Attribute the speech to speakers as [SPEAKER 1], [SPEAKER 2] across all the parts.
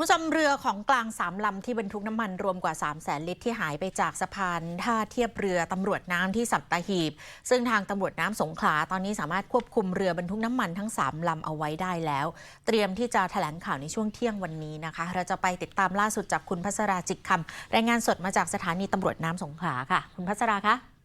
[SPEAKER 1] ผู้ชมเรือของกลางสามลำที่บรรทุกน้ำมันรวมกว่า 3 0 0แสนลิตรที่หายไปจากสะพานท่าเทียบเรือตำรวจน้ำที่สัตหีบ ซึ่งทางตำรวจน้ำสงขลาตอนนี้สามารถควบคุมเรือบรรทุกน้ำมันทั้ง 3ลำเอาไว้ได้แล้ว เตรียมที่จะแถลงข่าวในช่วงเที่ยงวันนี้นะคะ เราจะไปติดตามล่าสุดจากคุณพัสราจิตคำรายงานสดมาจากสถานีตำรวจน้ำสงขลาค่ะ คุณพัสราคะ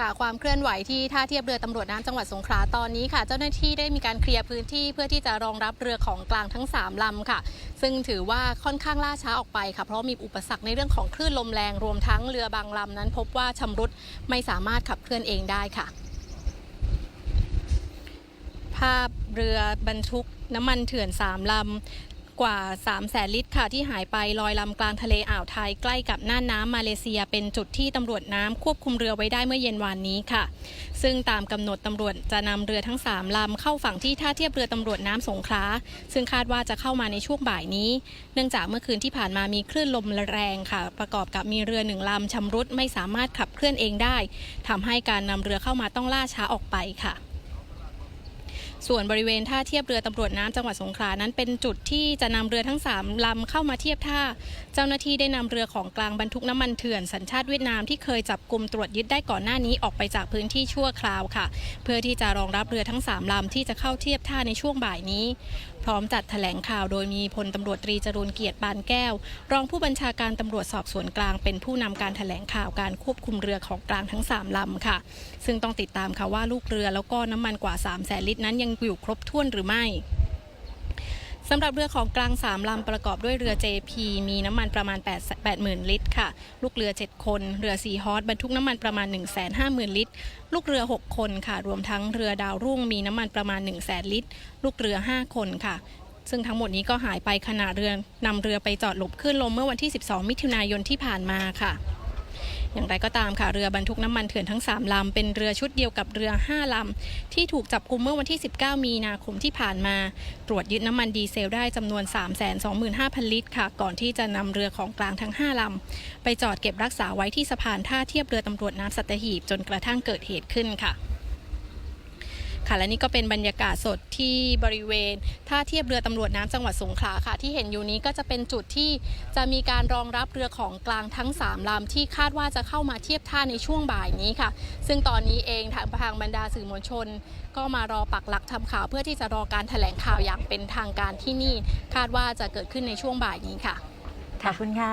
[SPEAKER 2] ค่ะความเคลื่อนไหวที่ท่าเทียบเรือตำรวจน้ำจังหวัดสงขลาตอนนี้ค่ะ เจ้าหน้าที่ได้มีการเคลียร์พื้นที่เพื่อที่จะรองรับเรือของกลางทั้ง 3ลำค่ะ ซึ่งถือว่าค่อนข้างล่าช้าออกไปค่ะ เพราะมีอุปสรรคในเรื่องของคลื่นลมแรงรวมทั้งเรือบางลำนั้น พบว่าชำรุดไม่สามารถขับเคลื่อนเองได้ค่ะ ภาพเรือบรรทุกน้ำมันเถื่อน3ลำ กว่า 3 0 0แสนลิตรค่ะที่หายไปลอยลำกลางทะเลอ่าวไทยใกล้กับน่านน้ำมาเลเซีย เป็นจุดที่ตำรวจน้ำควบคุมเรือไว้ได้เมื่อเย็นวานนี้ค่ะ ซึ่งตามกำหนดตำรวจจะนำเรือทั้ง 3ลำเข้าฝั่งที่ท่าเทียบเรือตำรวจน้ำสงขลาซึ่งคาดว่าจะเข้ามาในช่วงบ่ายนี้ เนื่องจากเมื่อคืนที่ผ่านมามีคลื่นลมแรงค่ะ ประกอบกับมีเรือหนึ่งลำชำรุดไม่สามารถขับเคลื่อนเองได้ทำให้การนำเรือเข้ามาต้องล่าช้าออกไปค่ะ ส่วนบริเวณท่าเทียบเรือตำรวจน้ำจังหวัดสงขลานั้นเป็นจุดที่จะนำเรือทั้ง 3ลำเข้ามาเทียบท่า เจ้าหน้าที่ได้นำเรือของกลางบรรทุกน้ำมันเถื่อนสัญชาติเวียดนามที่เคยจับกลุ่มตรวจยึดได้ก่อนหน้านี้ออกไปจากพื้นที่ชั่วคราวค่ะ เพื่อที่จะรองรับเรือทั้ง 3ลำที่จะเข้าเทียบท่าในช่วงบ่ายนี้พร้อมจัดแถลงข่าวโดยมีพลตำรวจตรีจรูนเกียรติปานแก้ว รองผู้บัญชาการตำรวจสอบสวนกลางเป็นผู้นำการแถลงข่าวการควบคุมเรือของกลางทั้ง 3ลำค่ะ ซึ่งต้องติดตามค่ะว่าลูกเรือแล้วก็น้ำมันกว่า 3 0 0แสนลิตรนั้นยังอยู่ครบถ้วนหรือไม่ สำหรับเรือของกลาง 3 ลำประกอบด้วยเรือ JP มีน้ำมันประมาณ 8 80,000 ลิตรค่ะ ลูกเรือ 7 คน เรือซีฮอสบรรทุกน้ำมันประมาณ 150,000 ลิตร ลูกเรือ 6 คนค่ะ รวมทั้งเรือดาวรุ่งมีน้ำมันประมาณ 1 0 0 0 0 0 ลิตร ลูกเรือ 5 คนค่ะ ซึ่งทั้งหมดนี้ก็หายไปขณะเรือนำเรือไปจอดหลบคลื่นลมเมื่อวันที่ 12 มิถุนายนที่ผ่านมาค่ะ อย่างไรก็ตามค่ะเรือบรรทุกน้ำมันเถื่อนทั้ง 3 ลำ เป็นเรือชุดเดียวกับเรือ 5 ลำ ที่ถูกจับกุมเมื่อวันที่ 19 มีนาคมที่ผ่านมา ตรวจยึดน้ำมันดีเซลได้จำนวน 325,000 ลิตรค่ะ ก่อนที่จะนำเรือของกลางทั้ง 5 ลำ ไปจอดเก็บรักษาไว้ที่สะพานท่าเทียบเรือตำรวจน้ำสัตหีบจนกระทั่งเกิดเหตุขึ้นค่ะ ค่ะ และนี่ก็เป็นบรรยากาศสดที่บริเวณท่าเทียบเรือตำรวจน้ำจังหวัดสงขลาค่ะ ที่เห็นอยู่นี้ก็จะเป็นจุดที่จะมีการรองรับเรือของกลางทั้ง 3ลำที่คาดว่าจะเข้ามาเทียบท่าในช่วงบ่ายนี้ค่ะ ซึ่งตอนนี้เองทางทางบรรดาสื่อมวลชน ก็มารอปักหลักทำข่าว เพื่อที่จะรอการแถลงข่าวอย่างเป็นทางการที่นี่ คาดว่าจะเกิดขึ้นในช่วงบ่ายนี้ค่ะ
[SPEAKER 1] ขอบคุณค่ะ